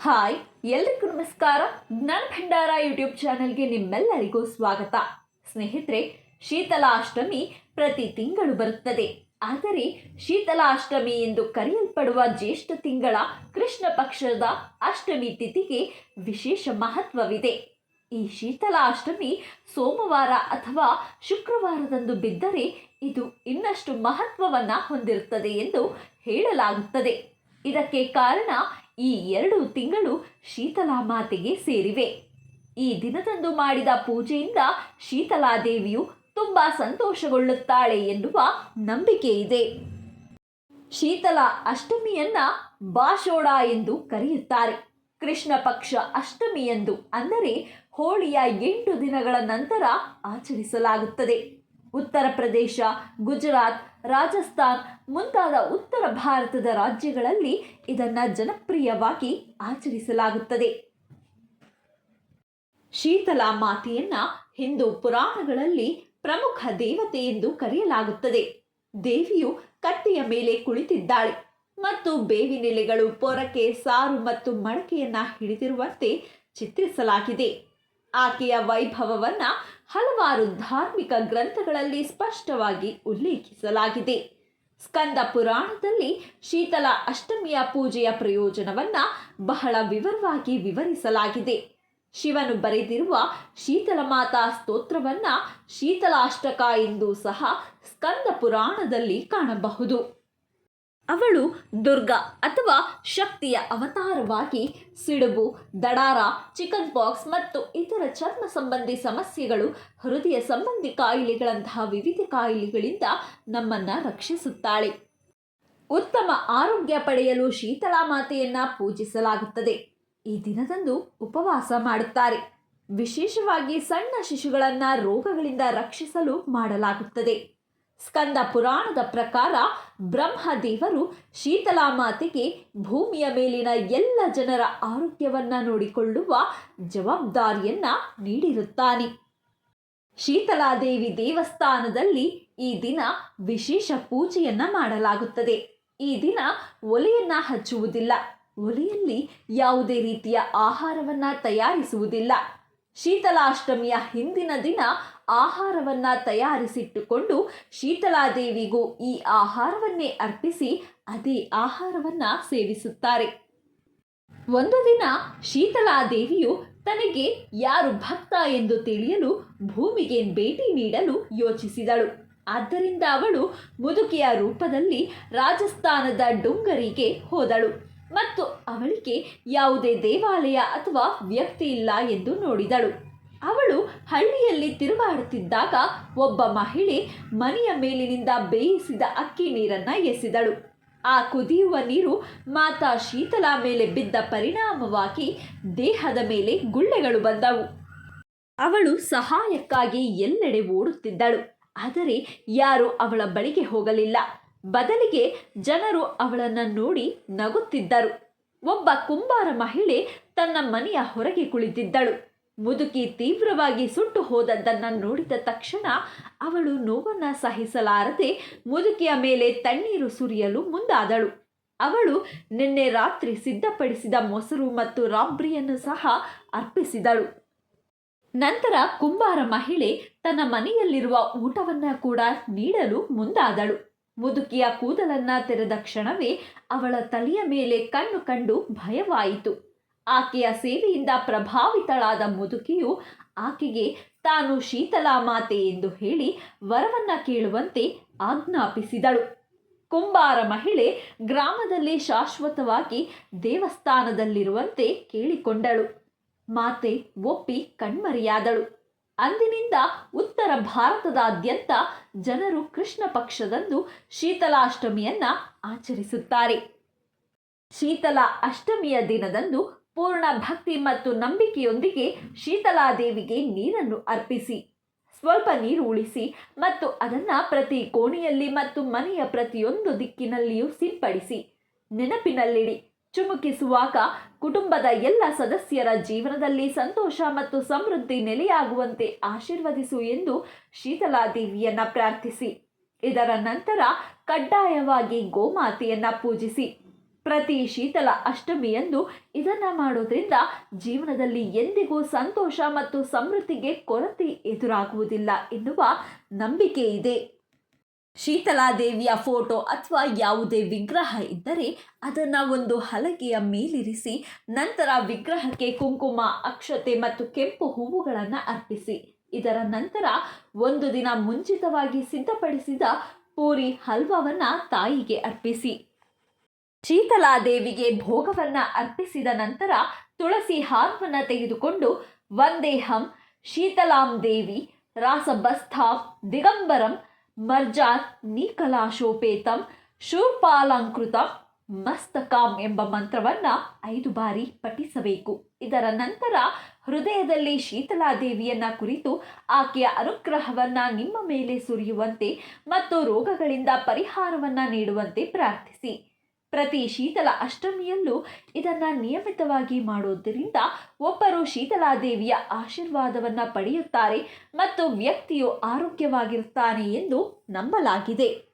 Hi, ಎಲ್ರಿಗೂ ನಮಸ್ಕಾರ. ಜ್ಞಾನ ಭಂಡಾರ ಯೂಟ್ಯೂಬ್ ಚಾನೆಲ್ಗೆ ನಿಮ್ಮೆಲ್ಲರಿಗೂ ಸ್ವಾಗತ. ಸ್ನೇಹಿತರೆ, ಶೀತಲಾಷ್ಟಮಿ ಪ್ರತಿ ತಿಂಗಳು ಬರುತ್ತದೆ. ಆದರೆ, ಶೀತಲಾಷ್ಟಮಿ ಎಂದು ಕರೆಯಲ್ಪಡುವ ಜ್ಯೇಷ್ಠ ತಿಂಗಳ ಕೃಷ್ಣ ಪಕ್ಷದ ಅಷ್ಟಮಿ ತಿಥಿಗೆ ವಿಶೇಷ ಮಹತ್ವವಿದೆ. ಈ ಶೀತಲಾಷ್ಟಮಿ ಸೋಮವಾರ ಅಥವಾ ಶುಕ್ರವಾರದಂದು ಬಿದ್ದರೆ ಇದು ಇನ್ನಷ್ಟು ಮಹತ್ವವನ್ನು ಹೊಂದಿರುತ್ತದೆ ಎಂದು ಹೇಳಲಾಗುತ್ತದೆ. ಇದಕ್ಕೆ ಕಾರಣ ಈ ಎರಡು ತಿಂಗಳು ಶೀತಲಾ ಮಾತೆಗೆ ಸೇರಿವೆ. ಈ ದಿನದಂದು ಮಾಡಿದ ಪೂಜೆಯಿಂದ ಶೀತಲಾದೇವಿಯು ತುಂಬ ಸಂತೋಷಗೊಳ್ಳುತ್ತಾಳೆ ಎನ್ನುವ ನಂಬಿಕೆ ಇದೆ. ಶೀತಲ ಅಷ್ಟಮಿಯನ್ನ ಬಾಶೋಡ ಎಂದು ಕರೆಯುತ್ತಾರೆ. ಕೃಷ್ಣ ಪಕ್ಷ ಅಷ್ಟಮಿಯಂದು ಅಂದರೆ ಹೋಳಿಯ ಎಂಟು ದಿನಗಳ ನಂತರ ಆಚರಿಸಲಾಗುತ್ತದೆ. ಉತ್ತರ ಪ್ರದೇಶ, ಗುಜರಾತ್, ರಾಜಸ್ಥಾನ್ ಮುಂತಾದ ಉತ್ತರ ಭಾರತದ ರಾಜ್ಯಗಳಲ್ಲಿ ಇದನ್ನು ಜನಪ್ರಿಯವಾಗಿ ಆಚರಿಸಲಾಗುತ್ತದೆ. ಶೀತಲಾ ಮಾತೆಯನ್ನ ಹಿಂದೂ ಪುರಾಣಗಳಲ್ಲಿ ಪ್ರಮುಖ ದೇವತೆ ಎಂದು ಕರೆಯಲಾಗುತ್ತದೆ. ದೇವಿಯು ಕಟ್ಟೆಯ ಮೇಲೆ ಕುಳಿತಿದ್ದಾಳೆ ಮತ್ತು ಬೇವಿನೆಲೆಗಳು ಪೊರಕೆ, ಸಾರು ಮತ್ತು ಮಡಕೆಯನ್ನು ಹಿಡಿದಿರುವಂತೆ ಚಿತ್ರಿಸಲಾಗಿದೆ. ಆಕೆಯ ವೈಭವವನ್ನ ಹಲವಾರು ಧಾರ್ಮಿಕ ಗ್ರಂಥಗಳಲ್ಲಿ ಸ್ಪಷ್ಟವಾಗಿ ಉಲ್ಲೇಖಿಸಲಾಗಿದೆ. ಸ್ಕಂದ ಪುರಾಣದಲ್ಲಿ ಶೀತಲ ಅಷ್ಟಮಿಯ ಪೂಜೆಯ ಪ್ರಯೋಜನವನ್ನು ಬಹಳ ವಿವರವಾಗಿ ವಿವರಿಸಲಾಗಿದೆ. ಶಿವನು ಬರೆದಿರುವ ಶೀತಲ ಮಾತಾ ಸ್ತೋತ್ರವನ್ನ ಶೀತಲಾಷ್ಟಕ ಎಂದು ಸಹ ಸ್ಕಂದ ಪುರಾಣದಲ್ಲಿ ಕಾಣಬಹುದು. ಅವಳು ದುರ್ಗಾ ಅಥವಾ ಶಕ್ತಿಯ ಅವತಾರವಾಗಿ ಸಿಡುಬು, ದಡಾರ, ಚಿಕನ್ ಬಾಕ್ಸ್ ಮತ್ತು ಇತರ ಚರ್ಮ ಸಂಬಂಧಿ ಸಮಸ್ಯೆಗಳು ಹೃದಯ ಸಂಬಂಧಿ ಕಾಯಿಲೆಗಳಂತಹ ವಿವಿಧ ಕಾಯಿಲೆಗಳಿಂದ ನಮ್ಮನ್ನು ರಕ್ಷಿಸುತ್ತಾಳೆ. ಉತ್ತಮ ಆರೋಗ್ಯ ಪಡೆಯಲು ಶೀತಲಾ ಮಾತೆಯನ್ನು ಪೂಜಿಸಲಾಗುತ್ತದೆ. ಈ ದಿನದಂದು ಉಪವಾಸ ಮಾಡುತ್ತಾರೆ. ವಿಶೇಷವಾಗಿ ಸಣ್ಣ ಶಿಶುಗಳನ್ನು ರೋಗಗಳಿಂದ ರಕ್ಷಿಸಲು ಮಾಡಲಾಗುತ್ತದೆ. ಸ್ಕಂದ ಪುರಾಣದ ಪ್ರಕಾರ ಬ್ರಹ್ಮದೇವರು ಶೀತಲಾ ಮಾತೆಗೆ ಭೂಮಿಯ ಮೇಲಿನ ಎಲ್ಲ ಜನರ ಆರೋಗ್ಯವನ್ನ ನೋಡಿಕೊಳ್ಳುವ ಜವಾಬ್ದಾರಿಯನ್ನು ನೀಡಿರುತ್ತಾನೆ. ಶೀತಲಾದೇವಿ ದೇವಸ್ಥಾನದಲ್ಲಿ ಈ ದಿನ ವಿಶೇಷ ಪೂಜೆಯನ್ನು ಮಾಡಲಾಗುತ್ತದೆ. ಈ ದಿನ ಒಲೆಯನ್ನು ಹಚ್ಚುವುದಿಲ್ಲ. ಒಲೆಯಲ್ಲಿ ಯಾವುದೇ ರೀತಿಯ ಆಹಾರವನ್ನ ತಯಾರಿಸುವುದಿಲ್ಲ. ಶೀತಲಾಷ್ಟಮಿಯ ಹಿಂದಿನ ದಿನ ಆಹಾರವನ್ನ ತಯಾರಿಸಿಟ್ಟುಕೊಂಡು ಶೀತಲಾದೇವಿಗೂ ಈ ಆಹಾರವನ್ನೇ ಅರ್ಪಿಸಿ ಅದೇ ಆಹಾರವನ್ನ ಸೇವಿಸುತ್ತಾರೆ. ಒಂದು ದಿನ ಶೀತಲಾದೇವಿಯು ತನಗೆ ಯಾರು ಭಕ್ತ ಎಂದು ತಿಳಿಯಲು ಭೂಮಿಗೆ ಭೇಟಿ ನೀಡಲು ಯೋಚಿಸಿದಳು. ಆದ್ದರಿಂದ ಅವಳು ಮುದುಕಿಯ ರೂಪದಲ್ಲಿ ರಾಜಸ್ಥಾನದ ಡುಂಗರಿಗೆ ಹೋದಳು ಮತ್ತು ಅವಳಿಗೆ ಯಾವುದೇ ದೇವಾಲಯ ಅಥವಾ ವ್ಯಕ್ತಿ ಇಲ್ಲ ಎಂದು ನೋಡಿದಳು. ಅವಳು ಹಳ್ಳಿಯಲ್ಲಿ ತಿರುಗಾಡುತ್ತಿದ್ದಾಗ ಒಬ್ಬ ಮಹಿಳೆ ಮನೆಯ ಮೇಲಿನಿಂದ ಬೇಯಿಸಿದ ಅಕ್ಕಿ ನೀರನ್ನು ಎಸೆದಳು. ಆ ಕುದಿಯುವ ನೀರು ಮಾತಾ ಶೀತಲ ಮೇಲೆ ಬಿದ್ದ ಪರಿಣಾಮವಾಗಿ ದೇಹದ ಮೇಲೆ ಗುಳ್ಳೆಗಳು ಬಂದವು. ಅವಳು ಸಹಾಯಕ್ಕಾಗಿ ಎಲ್ಲೆಡೆ ಓಡುತ್ತಿದ್ದಳು. ಆದರೆ ಯಾರು ಅವಳ ಬಳಿಗೆ ಹೋಗಲಿಲ್ಲ. ಬದಲಿಗೆ ಜನರು ಅವಳನ್ನು ನೋಡಿ ನಗುತ್ತಿದ್ದರು. ಒಬ್ಬ ಕುಂಬಾರ ಮಹಿಳೆ ತನ್ನ ಮನೆಯ ಹೊರಗೆ ಕುಳಿತಿದ್ದಳು. ಮುದುಕಿ ತೀವ್ರವಾಗಿ ಸುಟ್ಟು ಹೋದದ್ದನ್ನು ನೋಡಿದ ತಕ್ಷಣ ಅವಳು ನೋವನ್ನು ಸಹಿಸಲಾರದೆ ಮುದುಕಿಯ ಮೇಲೆ ತಣ್ಣೀರು ಸುರಿಯಲು ಮುಂದಾದಳು. ಅವಳು ನಿನ್ನೆ ರಾತ್ರಿ ಸಿದ್ಧಪಡಿಸಿದ ಮೊಸರು ಮತ್ತು ರಾಬ್ರಿಯನ್ನು ಸಹ ಅರ್ಪಿಸಿದಳು. ನಂತರ ಕುಂಬಾರ ಮಹಿಳೆ ತನ್ನ ಮನೆಯಲ್ಲಿರುವ ಊಟವನ್ನು ಕೂಡ ನೀಡಲು ಮುಂದಾದಳು. ಮುದುಕಿಯ ಕೂದಲನ್ನ ತೆರೆದ ಕ್ಷಣವೇ ಅವಳ ತಲೆಯ ಮೇಲೆ ಕಣ್ಣು ಕಂಡು ಭಯವಾಯಿತು. ಆಕೆಯ ಸೇವೆಯಿಂದ ಪ್ರಭಾವಿತಳಾದ ಮುದುಕಿಯು ಆಕೆಗೆ, ತಾನು ಶೀತಲಾ ಮಾತೆ ಎಂದು ಹೇಳಿ ವರವನ್ನು ಕೇಳುವಂತೆ ಆಜ್ಞಾಪಿಸಿದಳು. ಕುಂಬಾರ ಮಹಿಳೆ ಗ್ರಾಮದಲ್ಲಿ ಶಾಶ್ವತವಾಗಿ ದೇವಸ್ಥಾನದಲ್ಲಿರುವಂತೆ ಕೇಳಿಕೊಂಡಳು. ಮಾತೆ ಒಪ್ಪಿ ಕಣ್ಮರೆಯಾದಳು. ಅಂದಿನಿಂದ ಉತ್ತರ ಭಾರತದಾದ್ಯಂತ ಜನರು ಕೃಷ್ಣ ಪಕ್ಷದಂದು ಶೀತಲಾಷ್ಟಮಿಯನ್ನ ಆಚರಿಸುತ್ತಾರೆ. ಶೀತಲ ಅಷ್ಟಮಿಯ ದಿನದಂದು ಪೂರ್ಣ ಭಕ್ತಿ ಮತ್ತು ನಂಬಿಕೆಯೊಂದಿಗೆ ಶೀತಲಾದೇವಿಗೆ ನೀರನ್ನು ಅರ್ಪಿಸಿ, ಸ್ವಲ್ಪ ನೀರು ಉಳಿಸಿ ಮತ್ತು ಅದನ್ನು ಪ್ರತಿ ಕೋಣೆಯಲ್ಲಿ ಮತ್ತು ಮನೆಯ ಪ್ರತಿಯೊಂದು ದಿಕ್ಕಿನಲ್ಲಿಯೂ ಸಿಂಪಡಿಸಿ, ನೆನಪಿನಲ್ಲಿಡಿ, ಚುಮುಕಿಸುವಾಗ ಕುಟುಂಬದ ಎಲ್ಲ ಸದಸ್ಯರ ಜೀವನದಲ್ಲಿ ಸಂತೋಷ ಮತ್ತು ಸಮೃದ್ಧಿ ನೆಲೆಯಾಗುವಂತೆ ಆಶೀರ್ವದಿಸು ಎಂದು ಶೀತಲಾದೇವಿಯನ್ನು ಪ್ರಾರ್ಥಿಸಿ, ಇದರ ನಂತರ ಕಡ್ಡಾಯವಾಗಿ ಗೋಮಾತೆಯನ್ನು ಪೂಜಿಸಿ. ಪ್ರತಿ ಶೀತಲ ಅಷ್ಟಮಿಯಂದು ಇದನ್ನು ಮಾಡೋದ್ರಿಂದ ಜೀವನದಲ್ಲಿ ಎಂದಿಗೂ ಸಂತೋಷ ಮತ್ತು ಸಮೃದ್ಧಿಗೆ ಕೊರತೆ ಎದುರಾಗುವುದಿಲ್ಲ ಎನ್ನುವ ನಂಬಿಕೆ ಇದೆ. ಶೀತಲಾದೇವಿಯ ಫೋಟೋ ಅಥವಾ ಯಾವುದೇ ವಿಗ್ರಹ ಇದ್ದರೆ ಅದನ್ನು ಒಂದು ಹಲಗೆಯ ಮೇಲಿರಿಸಿ, ನಂತರ ವಿಗ್ರಹಕ್ಕೆ ಕುಂಕುಮ, ಅಕ್ಷತೆ ಮತ್ತು ಕೆಂಪು ಹೂವುಗಳನ್ನು ಅರ್ಪಿಸಿ. ಇದರ ನಂತರ ಒಂದು ದಿನ ಮುಂಚಿತವಾಗಿ ಸಿದ್ಧಪಡಿಸಿದ ಪೂರಿ ಹಲ್ವವನ್ನ ತಾಯಿಗೆ ಅರ್ಪಿಸಿ. ಶೀತಲಾದೇವಿಗೆ ಭೋಗವನ್ನ ಅರ್ಪಿಸಿದ ನಂತರ ತುಳಸಿ ಹಾರವನ್ನು ತೆಗೆದುಕೊಂಡು ವಂದೇಹಂ ಶೀತಲಾಂ ದೇವಿ ರಾಸಬಸ್ಥಾಂ ದಿಗಂಬರಂ ಮರ್ಜಾತ್ ನೀಕಲಾಶೋಪೇತಂ, ಶೂರ್ಪಾಲಂಕೃತ, ಮಸ್ತಕಾಂ ಎಂಬ ಮಂತ್ರವನ್ನ ಐದು ಬಾರಿ ಪಠಿಸಬೇಕು. ಇದರ ನಂತರ ಹೃದಯದಲ್ಲಿ ಶೀತಲಾದೇವಿಯನ್ನ ಕುರಿತು ಆಕೆಯ ಅನುಗ್ರಹವನ್ನ ನಿಮ್ಮ ಮೇಲೆ ಸುರಿಯುವಂತೆ ಮತ್ತು ರೋಗಗಳಿಂದ ಪರಿಹಾರವನ್ನ ನೀಡುವಂತೆ ಪ್ರಾರ್ಥಿಸಿ. ಪ್ರತಿ ಶೀತಲ ಅಷ್ಟಮಿಯಲ್ಲೂ ಇದನ್ನು ನಿಯಮಿತವಾಗಿ ಮಾಡೋದರಿಂದ ಒಬ್ಬರು ಶೀತಲಾದೇವಿಯ ಆಶೀರ್ವಾದವನ್ನ ಪಡೆಯುತ್ತಾರೆ ಮತ್ತು ವ್ಯಕ್ತಿಯು ಆರೋಗ್ಯವಾಗಿರುತ್ತಾನೆ ಎಂದು ನಂಬಲಾಗಿದೆ.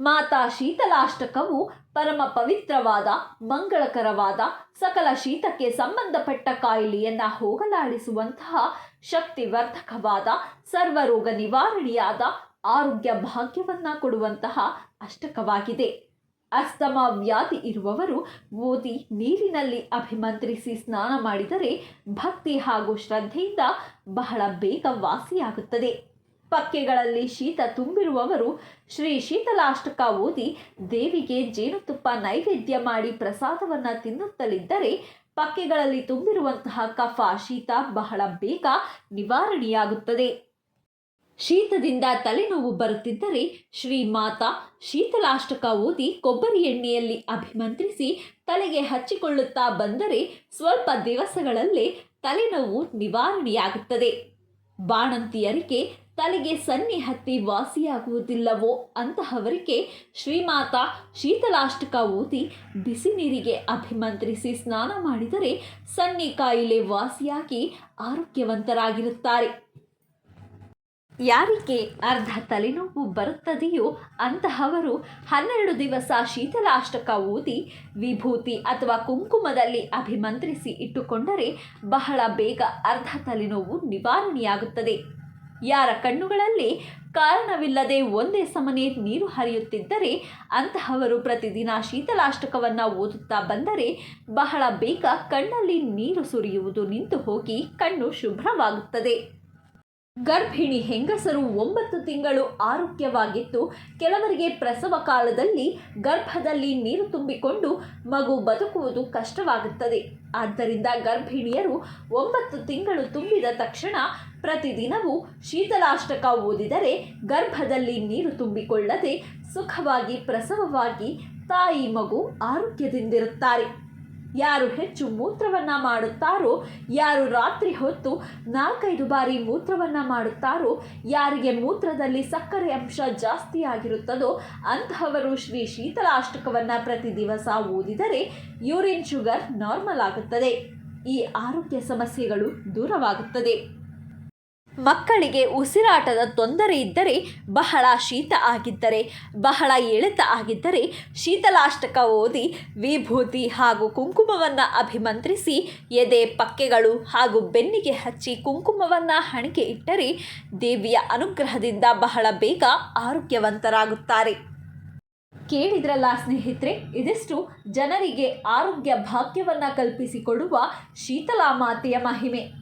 ಮಾತಾ ಶೀತಲಾಷ್ಟಕವು ಪರಮ ಪವಿತ್ರವಾದ, ಮಂಗಳಕರವಾದ, ಸಕಲ ಶೀತಕ್ಕೆ ಸಂಬಂಧಪಟ್ಟ ಕಾಯಿಲೆಯನ್ನು ಹೋಗಲಾಡಿಸುವಂತಹ ಶಕ್ತಿವರ್ಧಕವಾದ, ಸರ್ವರೋಗ ನಿವಾರಣೆಯಾದ, ಆರೋಗ್ಯ ಭಾಗ್ಯವನ್ನ ಕೊಡುವಂತಹ ಅಷ್ಟಕವಾಗಿದೆ. ಅಸ್ತಮ ವ್ಯಾಧಿ ಇರುವವರು ಓದಿ ನೀರಿನಲ್ಲಿ ಅಭಿಮಂತ್ರಿಸಿ ಸ್ನಾನ ಮಾಡಿದರೆ ಭಕ್ತಿ ಹಾಗೂ ಶ್ರದ್ಧೆಯಿಂದ ಬಹಳ ಬೇಗ ವಾಸಿಯಾಗುತ್ತದೆ. ಪಕ್ಕೆಗಳಲ್ಲಿ ಶೀತ ತುಂಬಿರುವವರು ಶ್ರೀ ಶೀತಲಾಷ್ಟಕ ಓದಿ ದೇವಿಗೆ ಜೇನುತುಪ್ಪ ನೈವೇದ್ಯ ಮಾಡಿ ಪ್ರಸಾದವನ್ನು ತಿನ್ನುತ್ತಲಿದ್ದರೆ ಪಕ್ಕೆಗಳಲ್ಲಿ ತುಂಬಿರುವಂತಹ ಕಫ, ಶೀತ ಬಹಳ ಬೇಗ ನಿವಾರಣೆಯಾಗುತ್ತದೆ. ಶೀತದಿಂದ ತಲೆನೋವು ಬರುತ್ತಿದ್ದರೆ ಶ್ರೀ ಮಾತಾ ಶೀತಲಾಷ್ಟಕ ಓದಿ ಕೊಬ್ಬರಿ ಎಣ್ಣೆಯಲ್ಲಿ ಅಭಿಮಂತ್ರಿಸಿ ತಲೆಗೆ ಹಚ್ಚಿಕೊಳ್ಳುತ್ತಾ ಬಂದರೆ ಸ್ವಲ್ಪ ದಿವಸಗಳಲ್ಲೇ ತಲೆನೋವು ನಿವಾರಣೆಯಾಗುತ್ತದೆ. ಬಾಣಂತಿಯರಿಗೆ ತಲೆಗೆ ಸನ್ನಿ ಹತ್ತಿ ವಾಸಿಯಾಗುವುದಿಲ್ಲವೋ ಅಂತಹವರಿಗೆ ಶ್ರೀಮಾತಾ ಶೀತಲಾಷ್ಟಕ ಓದಿ ಬಿಸಿ ನೀರಿಗೆ ಅಭಿಮಂತ್ರಿಸಿ ಸ್ನಾನ ಮಾಡಿದರೆ ಸನ್ನಿ ಕಾಯಿಲೆ ವಾಸಿಯಾಗಿ ಆರೋಗ್ಯವಂತರಾಗಿರುತ್ತಾರೆ. ಯಾರಿಗೆ ಅರ್ಧ ತಲೆನೋವು ಬರುತ್ತದೆಯೋ ಅಂತಹವರು ಹನ್ನೆರಡು ದಿವಸ ಶೀತಲಾಷ್ಟಕ ಓದಿ ವಿಭೂತಿ ಅಥವಾ ಕುಂಕುಮದಲ್ಲಿ ಅಭಿಮಂತ್ರಿಸಿ ಇಟ್ಟುಕೊಂಡರೆ ಬಹಳ ಬೇಗ ಅರ್ಧ ತಲೆನೋವು ನಿವಾರಣೆಯಾಗುತ್ತದೆ. ಯಾರ ಕಣ್ಣುಗಳಲ್ಲಿ ಕಾರಣವಿಲ್ಲದೆ ಒಂದೇ ಸಮನೆ ನೀರು ಹರಿಯುತ್ತಿದ್ದರೆ ಅಂತಹವರು ಪ್ರತಿದಿನ ಶೀತಲಾಷ್ಟಕವನ್ನು ಓದುತ್ತಾ ಬಂದರೆ ಬಹಳ ಬೇಗ ಕಣ್ಣಲ್ಲಿ ನೀರು ಸುರಿಯುವುದು ನಿಂತು ಹೋಗಿ ಕಣ್ಣು ಶುಭ್ರವಾಗುತ್ತದೆ. ಗರ್ಭಿಣಿ ಹೆಂಗಸರು ಒಂಬತ್ತು ತಿಂಗಳು ಆರೋಗ್ಯವಾಗಿದ್ದು, ಕೆಲವರಿಗೆ ಪ್ರಸವ ಕಾಲದಲ್ಲಿ ಗರ್ಭದಲ್ಲಿ ನೀರು ತುಂಬಿಕೊಂಡು ಮಗು ಬದುಕುವುದು ಕಷ್ಟವಾಗುತ್ತದೆ. ಆದ್ದರಿಂದ ಗರ್ಭಿಣಿಯರು ಒಂಬತ್ತು ತಿಂಗಳು ತುಂಬಿದ ತಕ್ಷಣ ಪ್ರತಿದಿನವೂ ಶೀತಲಾಷ್ಟಕ ಓದಿದರೆ ಗರ್ಭದಲ್ಲಿ ನೀರು ತುಂಬಿಕೊಳ್ಳದೆ ಸುಖವಾಗಿ ಪ್ರಸವವಾಗಿ ತಾಯಿ ಮಗು ಆರೋಗ್ಯದಿಂದಿರುತ್ತಾರೆ. ಯಾರು ಹೆಚ್ಚು ಮೂತ್ರವನ್ನು ಮಾಡುತ್ತಾರೋ, ಯಾರು ರಾತ್ರಿ ಹೊತ್ತು ನಾಲ್ಕೈದು ಬಾರಿ ಮೂತ್ರವನ್ನು ಮಾಡುತ್ತಾರೋ, ಯಾರಿಗೆ ಮೂತ್ರದಲ್ಲಿ ಸಕ್ಕರೆ ಅಂಶ ಜಾಸ್ತಿ ಆಗಿರುತ್ತದೋ ಅಂತಹವರು ಶ್ರೀ ಶೀತಲಾಷ್ಟಕವನ್ನು ಪ್ರತಿ ದಿವಸ ಓದಿದರೆ ಯೂರಿನ್ ಶುಗರ್ ನಾರ್ಮಲ್ ಆಗುತ್ತದೆ. ಈ ಆರೋಗ್ಯ ಸಮಸ್ಯೆಗಳು ದೂರವಾಗುತ್ತದೆ. ಮಕ್ಕಳಿಗೆ ಉಸಿರಾಟದ ತೊಂದರೆ ಇದ್ದರೆ ಬಹಳ ಶೀತ ಆಗಿದ್ದರೆ, ಬಹಳ ಎಳೆತ ಆಗಿದ್ದರೆ ಶೀತಲಾಷ್ಟಕ ಓದಿ ವಿಭೂತಿ ಹಾಗೂ ಕುಂಕುಮವನ್ನು ಅಭಿಮಂತ್ರಿಸಿ, ಎದೆ, ಪಕ್ಕೆಗಳು ಹಾಗೂ ಬೆನ್ನಿಗೆ ಹಚ್ಚಿ ಕುಂಕುಮವನ್ನು ಹಣಿಕೆ ಇಟ್ಟರೆ ದೇವಿಯ ಅನುಗ್ರಹದಿಂದ ಬಹಳ ಬೇಗ ಆರೋಗ್ಯವಂತರಾಗುತ್ತಾರೆ. ಕೇಳಿದ್ರಲ್ಲ ಸ್ನೇಹಿತರೆ, ಇದಿಷ್ಟು ಜನರಿಗೆ ಆರೋಗ್ಯ ಭಾಗ್ಯವನ್ನು ಕಲ್ಪಿಸಿಕೊಡುವ ಶೀತಲಾ ಮಾತೆಯ ಮಹಿಮೆ.